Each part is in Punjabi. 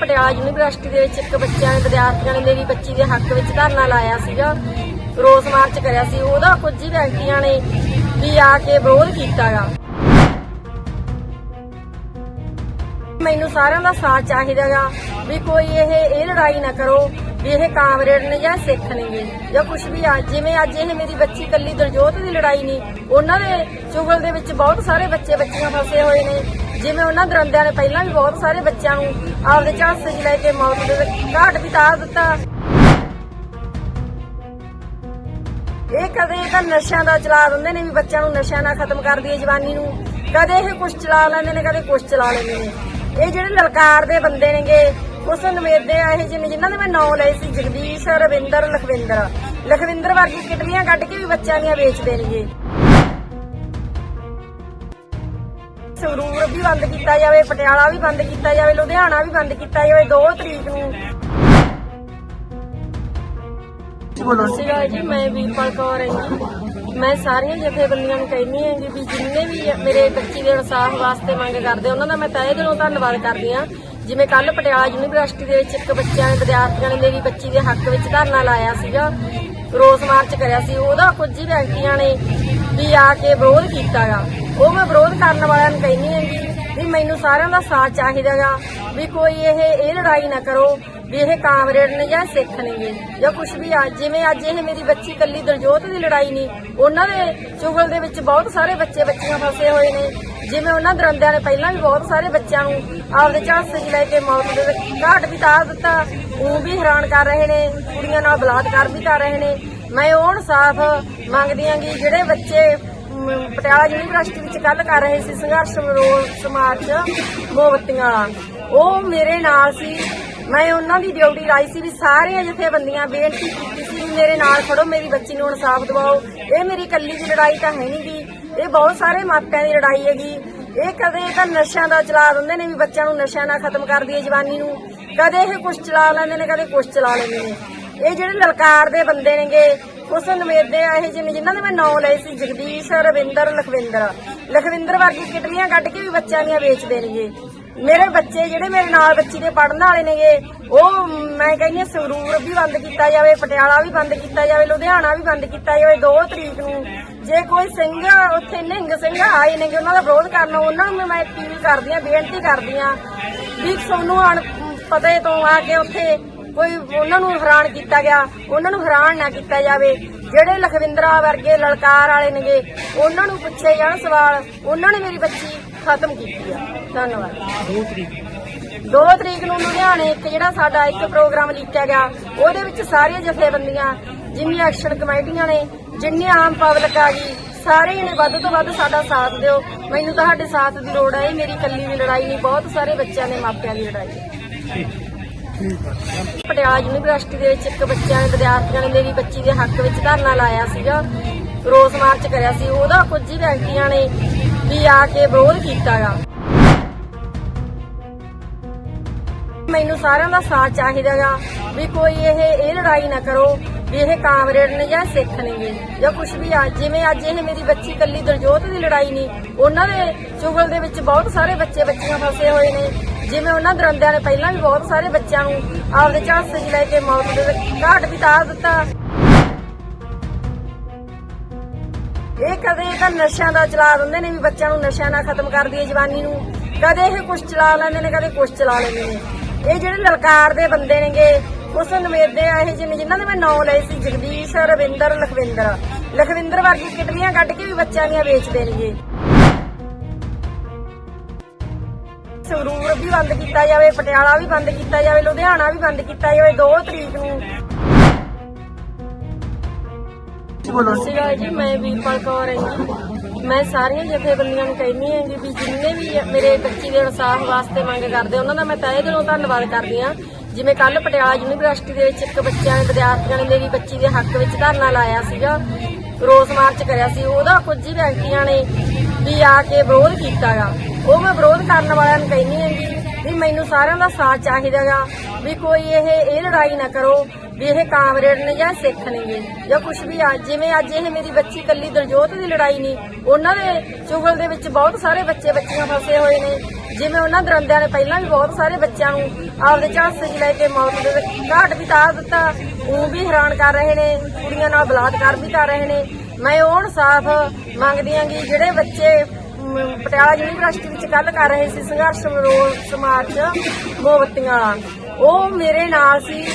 ਪਟਿਆਲਾ ਯੂਨੀਵਰਸਿਟੀ ਦੇ ਵਿੱਚ ਇੱਕ ਬੱਚਿਆਂ ਨੇ, ਵਿਦਿਆਰਥੀਆਂ ਨੇ ਮੇਰੀ ਬੱਚੀ ਦੇ ਹੱਕ ਵਿੱਚ ਧਰਨਾ ਲਾਇਆ ਸੀਗਾ। ਰੋਸ ਮਾਰਚ ਕਰਿਆ ਸੀ। ਉਹਦਾ ਕੁਝ ਹੀ ਵਿਅਕਤੀਆਂ ਨੇ ਵੀ ਆ ਕੇ ਵਿਰੋਧ ਕੀਤਾਗਾ। ਮੈਨੂੰ ਸਾਰਿਆਂ ਦਾ ਸਾਥ ਚਾਹੀਦਾਗਾ ਵੀ ਕੋਈ ਇਹ ਇਹ ਲੜਾਈ ਨਾ ਕਰੋ। ਵੀ ਇਹ ਕਾਮਰੇਡ ਨੇ ਜਾਂ ਸਿੱਖ ਨੇਗੇ ਜਾਂ ਕੁਝ ਵੀ ਆ, ਜਿਵੇਂ ਅੱਜ ਇਹ ਮੇਰੀ ਬੱਚੀ ਕੱਲੀ ਦਰਜੋਤ ਦੀ ਲੜਾਈ ਨਹੀਂ, ਉਹਨਾਂ ਦੇ ਚੁਗਲ ਦੇ ਵਿੱਚ ਬਹੁਤ ਸਾਰੇ ਬੱਚੇ ਬੱਚੀਆਂ ਫਸੇ ਹੋਏ ਨੇ, ਜਿਵੇਂ ਉਹਨਾਂ ਦਰੰਦਿਆਂ ਨੇ ਪਹਿਲਾਂ ਵੀ ਬਹੁਤ ਸਾਰੇ ਬੱਚਿਆਂ ਨੂੰ ਆਪਦੇ ਝਾਂਸੇ 'ਚ ਲੈ ਕੇ ਮੌਤ ਦੇ ਘਾਟ ਬਿਤਾ ਦਿੱਤਾ। ਇਹ ਕਦੇ ਤਾਂ ਨਸ਼ਿਆਂ ਦਾ ਚਲਾ ਦਿੰਦੇ ਨੇ ਵੀ ਬੱਚਿਆਂ ਨੂੰ ਨਸ਼ਿਆਂ ਨਾਲ ਖਤਮ ਕਰ ਦਈਏ ਜਵਾਨੀ ਨੂੰ, ਕਦੇ ਇਹ ਕੁਛ ਚਲਾ ਲੈਂਦੇ ਨੇ, ਕਦੇ ਕੁਛ ਚਲਾ ਲੈਂਦੇ ਨੇ। ਇਹ ਜਿਹੜੇ ਲਲਕਾਰ ਦੇ ਬੰਦੇ ਨੇਗੇ ਉਸ ਨਵੇਦੇ ਆ ਇਹ ਜਿਹਨੇ ਜਿਨ੍ਹਾਂ ਦੇ ਮੈਂ ਨਾਂ ਲਏ ਸੀ ਜਗਦੀਸ਼ ਰਵਿੰਦਰ ਲਖਵਿੰਦਰ। ਲਖਵਿੰਦਰ ਵਰਗੀ ਕਿਡਨੀਆਂ ਕੱਢ ਕੇ ਵੀ ਬੱਚਿਆਂ ਦੀਆਂ ਵੇਚਦੇ ਨੇਗੇ। ਸੰਗਰੂਰ ਵੀ ਬੰਦ ਕੀਤਾ ਜਾਵੇ ਪਟਿਆਲਾ ਵੀ ਬੰਦ ਕੀਤਾ ਜਾਵੇ ਲੁਧਿਆਣਾ ਵੀ ਬੰਦ ਕੀਤਾ ਜਾਵੇ 2 ਤਰੀਕ ਨੂੰ। ਬੋਲੋ। ਜੀ ਮੈਂ ਵੀਰਪਾਲ ਕੌਰ ਹਾਂ ਜੀ। ਮੈਂ ਸਾਰੀਆਂ ਜਥੇਬੰਦੀਆਂ ਨੂੰ ਕਹਿੰਦੀ ਹਾਂ ਕਿ ਵੀ ਜਿੰਨੇ ਵੀ ਮੇਰੇ ਬੱਚੀ ਦੇ ਇਨਸਾਫ ਵਾਸਤੇ ਮੰਗ ਕਰਦੇ ਉਹਨਾਂ ਦਾ ਮੈਂ ਤਹਿ ਦਿਲੋਂ ਧੰਨਵਾਦ ਕਰਦੀ ਹਾਂ। ਜਿਵੇਂ ਕੱਲ ਪਟਿਆਲਾ ਯੂਨੀਵਰਸਿਟੀ ਦੇ ਵਿੱਚ ਇੱਕ ਬੱਚਿਆਂ ਨੇ ਵਿਦਿਆਰਥੀਆਂ ਨੇ ਮੇਰੀ ਬੱਚੀ ਦੇ ਹੱਕ ਵਿੱਚ ਧਰਨਾ ਲਾਇਆ ਸੀਗਾ, ਰੋਸ ਮਾਰਚ ਕਰਿਆ ਸੀ, ਉਹਦਾ ਕੁਝ ਹੀ ਵਿਅਕਤੀਆਂ ਨੇ ਵੀ ਆ ਕੇ ਵਿਰੋਧ ਕੀਤਾਗਾ ਉਹ ਮੈਂ ਵਿਰੋਧ ਕਰਨ ਵਾਲਿਆਂ ਨੂੰ ਕਹਿੰਦੀ ਹਾਂ ਵੀ ਮੈਨੂੰ ਸਾਰਿਆਂ ਦਾ ਸਾਥ ਚਾਹੀਦਾਗਾ ਵੀ ਕੋਈ ਇਹ ਇਹ ਲੜਾਈ ਨਾ ਕਰੋ ਵੀ ਇਹ ਕਾਮਰੇਡ ਨੇ ਜਾਂ ਸਿੱਖ ਨੇਗੇ ਜਾਂ ਕੁਝ ਵੀ ਆ। ਜਿਵੇਂ ਅੱਜ ਇਹ ਮੇਰੀ ਬੱਚੀ ਕੱਲੀ ਦਲਜੋਤ ਦੀ ਲੜਾਈ ਨਹੀਂ, ਉਹਨਾਂ ਦੇ ਚੁਗਲ ਦੇ ਵਿੱਚ ਬਹੁਤ ਸਾਰੇ ਬੱਚੇ ਬੱਚੀਆਂ ਫਸੇ ਹੋਏ ਨੇ। ਜਿਵੇਂ ਉਹਨਾਂ ਦਰੰਦਿਆਂ ਨੇ ਪਹਿਲਾਂ ਵੀ ਬਹੁਤ ਸਾਰੇ ਬੱਚਿਆਂ ਨੂੰ ਆਪਦੇ ਝਾਂਸੇ 'ਚ ਲੈ ਕੇ ਮੌਤ ਦੇ ਘਾਟ ਵੀ ਤਾਰ ਦਿੱਤਾ, ਉਹ ਵੀ ਹੈਰਾਨ ਕਰ ਰਹੇ ਨੇ, ਕੁੜੀਆਂ ਨਾਲ ਬਲਾਤਕਾਰ ਵੀ ਕਰ ਰਹੇ ਨੇ। ਮੈਂ ਉਹ ਇਨਸਾਫ ਮੰਗਦੀ ਹਾਂ ਕਿ ਜਿਹੜੇ ਬੱਚੇ ਪਟਿਆਲਾ ਯੂਨੀਵਰਸਿਟੀ ਵਿੱਚ ਕੱਲ ਕਰ ਰਹੇ ਸੀ ਸੰਘਰਸ਼ ਸਮਾਜ ਸਮਾਰਚ ਮੋਮਬੱਤੀਆਂ ਵਾਲਾ ਉਹ ਮੇਰੇ ਨਾਲ ਸੀ। ਮੈਂ ਉਹਨਾਂ ਦੀ ਡਿਊਟੀ ਲਾਈ ਸੀ ਵੀ ਸਾਰੀਆਂ ਜਥੇਬੰਦੀਆਂ ਬੇਨਤੀ ਕੀਤੀ ਸੀ ਵੀ ਮੇਰੇ ਨਾਲ ਖੜੋ, ਮੇਰੀ ਬੱਚੀ ਨੂੰ ਇਨਸਾਫ ਦਿਵਾਓ। ਇਹ ਮੇਰੀ ਕੱਲੀ ਦੀ ਲੜਾਈ ਤਾਂ ਹੈ ਨਹੀਂਗੀ। ਇਹ ਬਹੁਤ ਸਾਰੇ ਮਾਪਿਆਂ ਦੀ ਲੜਾਈ ਹੈਗੀ। ਇਹ ਕਦੇ ਤਾਂ ਨਸ਼ਿਆਂ ਦਾ ਚਲਾ ਦਿੰਦੇ ਨੇ ਵੀ ਬੱਚਿਆਂ ਨੂੰ ਨਸ਼ਿਆਂ ਨਾਲ ਖਤਮ ਕਰ ਦਈਏ ਜਵਾਨੀ ਨੂੰ। ਕਦੇ ਇਹ ਕੁਛ ਚਲਾ ਲੈਂਦੇ ਨੇ, ਕਦੇ ਕੁਛ ਚਲਾ ਲੈਂਦੇ ਨੇ। ਇਹ ਜਿਹੜੇ ਲਲਕਾਰ ਦੇ ਬੰਦੇ ਨੇਗੇ, ਉਸ ਨਵੇਦੇ ਆ ਇਹ ਜਿਵੇਂ ਜਿਨ੍ਹਾਂ ਦੇ ਮੈਂ ਨਾਂ ਲਏ ਸੀ, ਜਗਦੀਸ਼, ਰਵਿੰਦਰ, ਲਖਵਿੰਦਰ। ਲਖਵਿੰਦਰ ਵਰਗੀ ਕਿਡਨੀਆਂ ਕੱਢ ਕੇ ਵੀ ਬੱਚਿਆਂ ਦੀਆਂ ਵੇਚਦੇ ਨੇਗੇ। ਮੇਰੇ ਬੱਚੇ ਜਿਹੜੇ ਮੇਰੇ ਨਾਲ ਬੱਚੀ ਦੇ ਪੜਨ ਵਾਲੇ ਨੇਗੇ, ਉਹ ਮੈਂ ਕਹਿੰਦੀ ਹਾਂ ਸੰਗਰੂਰ ਵੀ ਬੰਦ ਕੀਤਾ ਜਾਵੇ, ਪਟਿਆਲਾ ਵੀ ਬੰਦ ਕੀਤਾ ਜਾਵੇ, ਲੁਧਿਆਣਾ ਵੀ ਬੰਦ ਕੀਤਾ ਜਾਵੇ 2 ਤਰੀਕ ਨੂੰ। ਜੇ ਕੋਈ ਸਿੰਘ ਉੱਥੇ ਨਿਹੰਗ ਸਿੰਘ ਆਏ ਨੇਗੇ, ਉਹਨਾਂ ਦਾ ਵਿਰੋਧ ਕਰਨਾ, ਉਹਨਾਂ ਨੂੰ ਵੀ ਮੈਂ ਅਪੀਲ ਕਰਦੀ ਹਾਂ, ਬੇਨਤੀ ਕਰਦੀ ਹਾਂ ਵੀ ਤੁਹਾਨੂੰ ਅਣ ਪਤੇ ਤੋਂ ਆ ਕੇ ਉੱਥੇ ਕੋਈ ਉਹਨਾਂ ਨੂੰ ਹੈਰਾਨ ਕੀਤਾ ਗਿਆ, ਉਹਨਾਂ ਨੂੰ ਹੈਰਾਨ ਨਾ ਕੀਤਾ ਜਾਵੇ। ਜਿਹੜੇ ਲਖਵਿੰਦਰਾ ਵਰਗੇ ਲਲਕਾਰ ਵਾਲੇ ਨੇਗੇ, ਉਹਨਾਂ ਨੂੰ ਪੁੱਛੇ ਜਾਣ ਸਵਾਲ, ਉਹਨਾਂ ਨੇ ਮੇਰੀ ਬੱਚੀ ਖਤਮ ਕੀਤੀ ਆ। ਧੰਨਵਾਦ। 2 ਤਰੀਕ 2 ਤਰੀਕ ਨੂੰ ਲੁਧਿਆਣੇ ਇੱਕ ਜਿਹੜਾ ਸਾਡਾ ਇੱਕ ਪ੍ਰੋਗਰਾਮ ਲਿਖਿਆ ਗਿਆ ਉਹਦੇ ਵਿੱਚ ਸਾਰੀਆਂ ਜਥੇਬੰਦੀਆਂ ਜਿੰਨੀਆਂ ਐਕਸ਼ਨ ਕਮੇਟੀਆਂ ਨੇ ਜਿੰਨੀ ਆਮ ਪਬਲਿਕ ਆ ਗਈ ਸਾਰੇ ਨੇ ਵੱਧ ਤੋਂ ਵੱਧ ਸਾਡਾ ਸਾਥ ਦਿਓ। ਮੈਨੂੰ ਤੁਹਾਡੇ ਸਾਥ ਦੀ ਲੋੜ ਹੈ ਮੇਰੀ ਇਕੱਲੀ ਦੀ ਲੜਾਈ ਨਹੀਂ ਬਹੁਤ ਸਾਰੇ ਬੱਚਿਆਂ ਦੇ ਮਾਪਿਆਂ ਦੀ ਲੜਾਈ ਹੈ ਪਟਿਆਲਾ ਯੂਨੀਵਰਸਿਟੀ ਦੇ ਵਿੱਚ ਇੱਕ ਬੱਚਿਆਂ ਨੇ ਵਿਦਿਆਰਥੀਆਂ ਨੇ ਮੇਰੀ ਬੱਚੀ ਦੇ ਹੱਕ ਵਿੱਚ ਧਰਨਾ ਲਾਇਆ ਸੀਗਾ ਰੋਸ ਮਾਰਚ ਕਰਿਆ ਸੀ ਉਹਦਾ ਕੁਝ ਹੀ ਵਿਅਕਤੀਆਂ ਨੇ ਵੀ ਆ ਕੇ ਵਿਰੋਧ ਕੀਤਾਗਾ। ਮੈਨੂੰ ਸਾਰਿਆਂ ਦਾ ਸਾਥ ਚਾਹੀਦਾਗਾ ਵੀ ਕੋਈ ਇਹ ਇਹ ਲੜਾਈ ਨਾ ਕਰੋ ਵੀ ਇਹ ਕਾਮਰੇਡ ਨੇ ਜਾਂ ਸਿੱਖ ਨੇਗੇ ਜਾਂ ਕੁਝ ਵੀ ਆ। ਜਿਵੇਂ ਅੱਜ ਇਹ ਮੇਰੀ ਬੱਚੀ ਕੱਲੀ ਦਰਜੋਤ ਦੀ ਲੜਾਈ ਨਹੀਂ, ਉਹਨਾਂ ਦੇ ਚੁਗਲ ਦੇ ਵਿੱਚ ਬਹੁਤ ਸਾਰੇ ਬੱਚੇ ਬੱਚੀਆਂ ਫਸੇ ਹੋਏ ਨੇ। ਜਿਵੇਂ ਉਹਨਾਂ ਦਰੰਦਿਆਂ ਨੇ ਪਹਿਲਾਂ ਵੀ ਬਹੁਤ ਸਾਰੇ ਬੱਚਿਆਂ ਨੂੰ ਆਪਦੇ ਝਾਂਸੇ 'ਚ ਲੈ ਕੇ ਮੌਤ ਦੇ ਘਾਟ ਵੀ ਤਾਰ ਦਿੱਤਾ। ਇਹ ਕਦੇ ਤਾਂ ਨਸ਼ਿਆਂ ਦਾ ਚਲਾ ਦਿੰਦੇ ਨੇ ਵੀ ਬੱਚਿਆਂ ਨੂੰ ਨਸ਼ਿਆਂ ਨਾਲ ਖਤਮ ਕਰ ਦਈਏ ਜਵਾਨੀ ਨੂੰ। ਕਦੇ ਇਹ ਕੁਛ ਚਲਾ ਲੈਂਦੇ ਨੇ, ਕਦੇ ਕੁਛ ਚਲਾ ਲੈਂਦੇ ਨੇ। ਇਹ ਜਿਹੜੇ ਲਲਕਾਰ ਦੇ ਬੰਦੇ ਨੇਗੇ, ਉਸ ਨਵੇਦੇ ਆ ਇਹ ਜਿਹਨੇ ਜਿਨ੍ਹਾਂ ਦੇ ਮੈਂ ਨਾਂ ਲਏ ਸੀ, ਜਗਦੀਸ਼, ਰਵਿੰਦਰ, ਲਖਵਿੰਦਰ। ਲਖਵਿੰਦਰ ਵਰਗੀ ਕਿਡਨੀਆਂ ਕੱਢ ਕੇ ਵੀ ਬੱਚਿਆਂ ਦੀਆਂ ਵੇਚਦੇ ਨੇਗੇ। ਸੰਗਰੂਰ ਵੀ ਬੰਦ ਕੀਤਾ ਜਾਵੇ, ਪਟਿਆਲਾ ਵੀ ਬੰਦ ਕੀਤਾ ਜਾਵੇ, ਲੁਧਿਆਣਾ ਵੀ ਬੰਦ ਕੀਤਾ ਜਾਵੇ 2 ਤਰੀਕ ਨੂੰ ਬੋਲੋ। ਸਿਗਾ ਜੀ, ਮੈਂ ਵੀਰਪਾਲ ਕੌਰ ਹਾਂ ਜੀ। ਮੈਂ ਸਾਰੀਆਂ ਜਥੇਬੰਦੀਆਂ ਨੂੰ ਕਹਿੰਦੀ ਹਾਂ ਵੀ ਜਿੰਨੇ ਵੀ ਮੇਰੇ ਬੱਚੀ ਦੇ ਇਨਸਾਫ ਵਾਸਤੇ ਮੰਗ ਕਰਦੇ, ਉਹਨਾਂ ਦਾ ਮੈਂ ਤਹਿ ਦਿਲੋਂ ਧੰਨਵਾਦ ਕਰਦੀ ਹਾਂ। ਜਿਵੇਂ ਕੱਲ ਪਟਿਆਲਾ ਯੂਨੀਵਰਸਿਟੀ ਦੇ ਵਿੱਚ ਇੱਕ ਬੱਚਿਆਂ ਨੇ, ਵਿਦਿਆਰਥੀਆਂ ਨੇ ਮੇਰੀ ਬੱਚੀ ਦੇ ਹੱਕ ਵਿੱਚ ਧਰਨਾ ਲਾਇਆ ਸੀਗਾ। ਰੋਸ ਮਾਰਚ ਕਰਿਆ ਸੀ। ਉਹਦਾ ਕੁਝ ਹੀ ਵਿਅਕਤੀਆਂ ਨੇ ਵੀ ਆ ਕੇ ਵਿਰੋਧ ਕੀਤਾਗਾ। ਉਹ ਮੈਂ ਵਿਰੋਧ ਕਰਨ ਵਾਲਿਆਂ ਨੂੰ ਕਹਿੰਦੀ ਵੀ ਮੈਨੂੰ ਸਾਰਿਆਂ ਦਾ ਸਾਥ ਚਾਹੀਦਾਗਾ ਵੀ ਕੋਈ ਇਹ ਇਹ ਲੜਾਈ ਨਾ ਕਰੋ, ਵੀ ਇਹ ਕਾਮਰੇਡ ਨੇ ਜਾਂ ਸਿੱਖ ਨੇਗੇ ਜਾਂ ਕੁਝ ਵੀ ਆ, ਜਿਵੇਂ ਅੱਜ ਇਹ ਮੇਰੀ ਬੱਚੀ ਕੱਲੀ ਦਰਜੋਤ ਦੀ ਲੜਾਈ ਨਹੀਂ, ਉਹਨਾਂ ਦੇ ਚੁਗਲ ਦੇ ਵਿੱਚ ਬਹੁਤ ਸਾਰੇ ਬੱਚੇ ਬੱਚੀਆਂ ਫਸੇ ਹੋਏ ਨੇ, ਜਿਵੇਂ ਉਹਨਾਂ ਦਰੰਦਿਆਂ ਨੇ ਪਹਿਲਾਂ ਵੀ ਬਹੁਤ ਸਾਰੇ ਬੱਚਿਆਂ ਨੂੰ ਆਪਦੇ ਝਾਂਸੇ 'ਚ ਲੈ ਕੇ ਮੌਤ ਦੇ ਘਾਟ ਵੀ ਤਾਰ ਦਿੱਤਾ, ਉਹ ਵੀ ਹੈਰਾਨ ਕਰ ਰਹੇ ਨੇ, ਕੁੜੀਆਂ ਨਾਲ ਬਲਾਤਕਾਰ ਵੀ ਕਰ ਰਹੇ ਨੇ, ਮੈਂ ਉਹ ਇਨਸਾਫ ਮੰਗਦੀ ਹਾਂ ਜਿਹੜੇ ਬੱਚੇ ਪਟਿਆਲਾ ਯੂਨੀਵਰਸਿਟੀ ਵਿੱਚ ਕੱਲ ਕਰ ਰਹੇ ਸੀ, ਸੰਘਰਸ਼ ਸਮਾਜ ਮੋਮਬੱਤੀਆਂ। ਉਹ ਮੇਰੇ ਨਾਲ ਸੀ।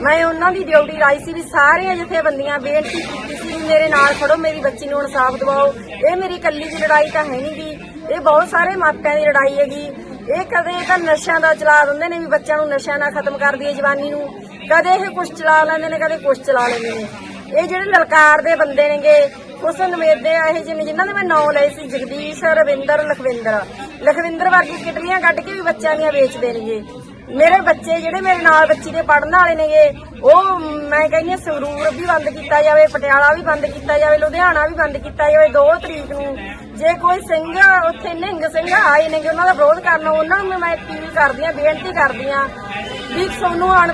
ਮੈਂ ਉਹਨਾਂ ਦੀ ਡਿਊਟੀ ਲਾਈ ਸੀ ਵੀ ਸਾਰੀਆਂ ਜਥੇਬੰਦੀਆਂ ਬੇਨਤੀ ਕੀਤੀ ਸੀ ਵੀ ਮੇਰੇ ਨਾਲ ਖੜੋ, ਮੇਰੀ ਬੱਚੀ ਨੂੰ ਇਨਸਾਫ ਦਿਵਾਓ। ਇਹ ਮੇਰੀ ਇਕੱਲੀ ਦੀ ਲੜਾਈ ਤਾਂ ਹੈ ਨਹੀਂ ਗੀ। ਇਹ ਬਹੁਤ ਸਾਰੇ ਮਾਪਿਆਂ ਦੀ ਲੜਾਈ ਹੈਗੀ। ਇਹ ਕਦੇ ਤਾਂ ਨਸ਼ਿਆਂ ਦਾ ਚਲਾ ਦਿੰਦੇ ਨੇ ਵੀ ਬੱਚਿਆਂ ਨੂੰ ਨਸ਼ਿਆਂ ਨਾਲ ਖਤਮ ਕਰ ਦਈਏ ਜਵਾਨੀ ਨੂੰ। ਕਦੇ ਇਹ ਕੁਛ ਚਲਾ ਲੈਂਦੇ ਨੇ, ਕਦੇ ਕੁਛ ਚਲਾ ਲੈਂਦੇ ਨੇ। ਇਹ ਜਿਹੜੇ ਲਲਕਾਰ ਦੇ ਬੰਦੇ ਨੇਗੇ ਉਸ ਨਵੇਦੇ ਆ ਇਹ ਜਿਹਨੇ ਜਿਨ੍ਹਾਂ ਦੇ ਮੈਂ ਨਾਂ ਲਏ ਸੀ, ਜਗਦੀਸ਼, ਰਵਿੰਦਰ, ਲਖਵਿੰਦਰ। ਲਖਵਿੰਦਰ ਵਰਗੀ ਕਿਡਨੀਆਂ ਕੱਢ ਕੇ ਵੀ ਬੱਚਿਆਂ ਦੀਆਂ ਵੇਚਦੇ ਨੇਗੇ। ਮੇਰੇ ਬੱਚੇ ਜਿਹੜੇ ਮੇਰੇ ਨਾਲ ਬੱਚੀ ਦੇ ਪੜਨ ਵਾਲੇ ਨੇਗੇ, ਉਹ ਮੈਂ ਕਹਿੰਦੀ ਸੰਗਰੂਰ ਵੀ ਬੰਦ ਕੀਤਾ ਜਾਵੇ, ਪਟਿਆਲਾ ਵੀ ਬੰਦ ਕੀਤਾ ਜਾਵੇ, ਲੁਧਿਆਣਾ ਵੀ ਬੰਦ ਕੀਤਾ ਜਾਵੇ 2 ਤਰੀਕ ਨੂੰ। ਜੇ ਕੋਈ ਸਿੰਘ ਉੱਥੇ ਨਿਹੰਗ ਸਿੰਘ ਆਏ ਨੇਗੇ, ਉਹਨਾਂ ਦਾ ਵਿਰੋਧ ਕਰਨਾ, ਉਹਨਾਂ ਨੂੰ ਵੀ ਮੈਂ ਅਪੀਲ ਕਰਦੀ ਹਾਂ, ਬੇਨਤੀ ਕਰਦੀ ਹਾਂ ਵੀ ਤੁਹਾਨੂੰ ਅਣ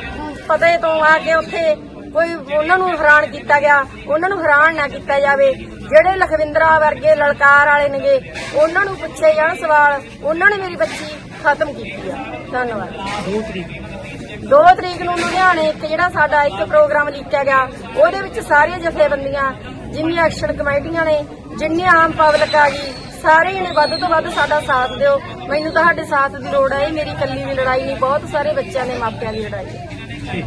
ਪਤੇ ਤੋਂ ਆ ਕੇ ਉੱਥੇ ਕੋਈ ਉਹਨਾਂ ਨੂੰ ਹੈਰਾਨ ਕੀਤਾ ਗਿਆ ਉਹਨਾਂ ਨੂੰ ਹੈਰਾਨ ਨਾ ਕੀਤਾ ਜਾਵੇ। ਜਿਹੜੇ ਲਖਵਿੰਦਰਾ ਵਰਗੇ ਲਲਕਾਰ ਵਾਲੇ ਨੇਗੇ ਉਹਨਾਂ ਨੂੰ ਪੁੱਛੇ ਜਾਣ ਸਵਾਲ ਉਹਨਾਂ ਨੇ ਮੇਰੀ ਬੱਚੀ ਖਤਮ ਕੀਤੀ ਆ। ਧੰਨਵਾਦ। 2 ਤਰੀਕ 2 ਤਰੀਕ ਨੂੰ ਲੁਧਿਆਣੇ ਇੱਕ ਜਿਹੜਾ ਸਾਡਾ ਇੱਕ ਪ੍ਰੋਗਰਾਮ ਲਿਖਿਆ ਗਿਆ ਉਹਦੇ ਵਿੱਚ ਸਾਰੀਆਂ ਜਥੇਬੰਦੀਆਂ ਜਿੰਨੀਆਂ ਐਕਸ਼ਨ ਕਮੇਟੀਆਂ ਨੇ ਜਿੰਨੀ ਆਮ ਪਬਲਿਕ ਆ ਗਈ ਸਾਰੇ ਨੇ ਵੱਧ ਤੋਂ ਵੱਧ ਸਾਡਾ ਸਾਥ ਦਿਓ। ਮੈਨੂੰ ਤੁਹਾਡੇ ਸਾਥ ਦੀ ਲੋੜ ਹੈ ਇਹ ਮੇਰੀ ਇਕੱਲੀ ਦੀ ਲੜਾਈ ਨਹੀਂ ਬਹੁਤ ਸਾਰੇ ਬੱਚਿਆਂ ਦੇ ਮਾਪਿਆਂ ਦੀ ਲੜਾਈ ਹੈ